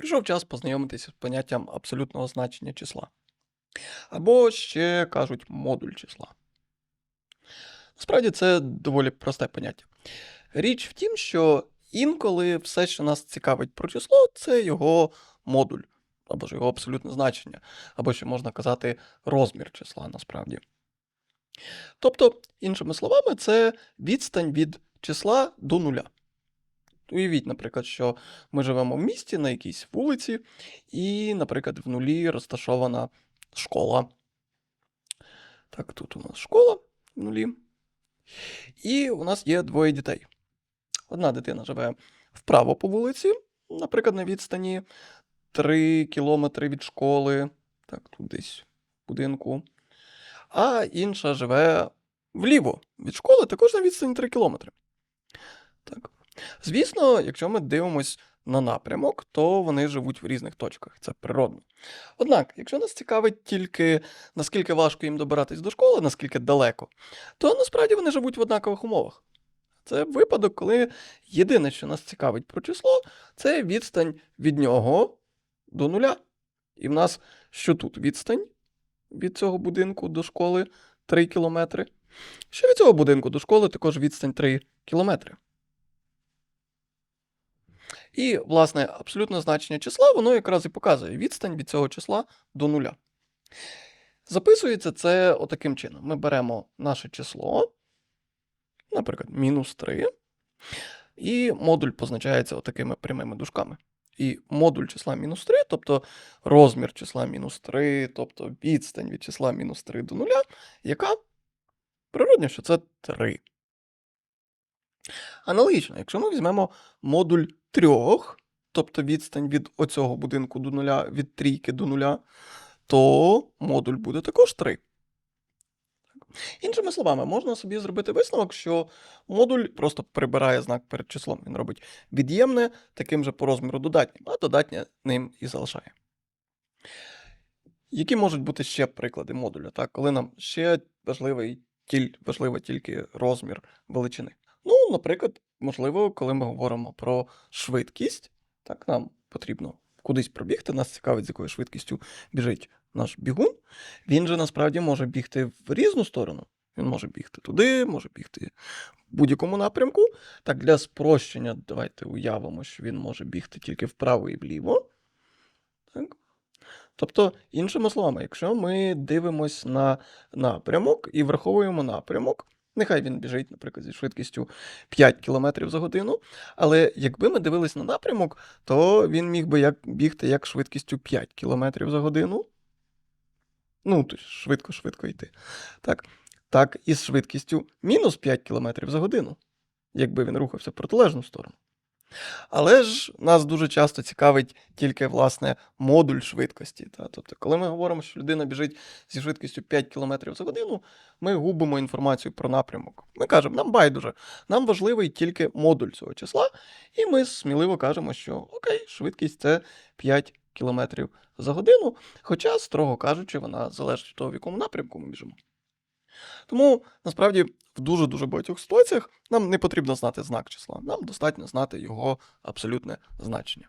Прийшов час познайомитися з поняттям абсолютного значення числа. Або ще кажуть модуль числа. Насправді це доволі просте поняття. Річ в тім, що інколи все, що нас цікавить про число, це його модуль, або ж його абсолютне значення, або ще можна казати розмір числа насправді. Тобто, іншими словами, це відстань від числа до нуля. Уявіть, наприклад, що ми живемо в місті на якійсь вулиці, і, наприклад, в нулі розташована школа. Так, тут у нас школа в нулі. І у нас є двоє дітей. Одна дитина живе вправо по вулиці, наприклад, на відстані 3 кілометри від школи, так, тут десь в будинку. А інша живе вліво від школи, також на відстані 3 кілометри. Звісно, якщо ми дивимось на напрямок, то вони живуть в різних точках, це природно. Однак, якщо нас цікавить тільки наскільки важко їм добиратись до школи, наскільки далеко, то насправді вони живуть в однакових умовах. Це випадок, коли єдине, що нас цікавить про число, це відстань від нього до нуля. І в нас що тут? Відстань від цього будинку до школи 3 кілометри. Що від цього будинку до школи також відстань 3 кілометри. І, власне, абсолютне значення числа, воно якраз і показує відстань від цього числа до нуля. Записується це отаким чином. Ми беремо наше число, наприклад, мінус 3, і модуль позначається отакими прямими дужками. І модуль числа мінус 3, тобто розмір числа мінус 3, тобто відстань від числа мінус 3 до нуля, яка природня, що це 3. Аналогічно, якщо ми візьмемо модуль 3, тобто відстань від оцього будинку до нуля, від трійки до нуля, то модуль буде також 3. Іншими словами, можна собі зробити висновок, що модуль просто прибирає знак перед числом. Він робить від'ємне таким же по розміру додатнім, а додатнє ним і залишає. Які можуть бути ще приклади модуля, так? коли нам ще важливий, важливий тільки розмір величини? Ну, наприклад, можливо, коли ми говоримо про швидкість, так нам потрібно кудись пробігти, нас цікавить, з якою швидкістю біжить наш бігун. Він же насправді може бігти в різну сторону. Він може бігти туди, може бігти в будь-якому напрямку. Так, для спрощення, давайте уявимо, що він може бігти тільки вправо і вліво. Так.Тобто, іншими словами, якщо ми дивимось на напрямок і враховуємо напрямок, нехай він біжить, наприклад, зі швидкістю 5 км за годину, але якби ми дивились на напрямок, то він міг би як бігти як швидкістю 5 км за годину. Ну, тобто швидко-швидко йти. Так, так і з швидкістю мінус 5 км за годину, якби він рухався в протилежну сторону. Але ж нас дуже часто цікавить тільки, власне, модуль швидкості. Та? Тобто, коли ми говоримо, що людина біжить зі швидкістю 5 км за годину, ми губимо інформацію про напрямок. Ми кажемо, нам байдуже, нам важливий тільки модуль цього числа, і ми сміливо кажемо, що окей, швидкість це 5 км за годину, хоча, строго кажучи, вона залежить від того, в якому напрямку ми біжимо. Тому насправді в дуже-дуже багатьох ситуаціях нам не потрібно знати знак числа, нам достатньо знати його абсолютне значення.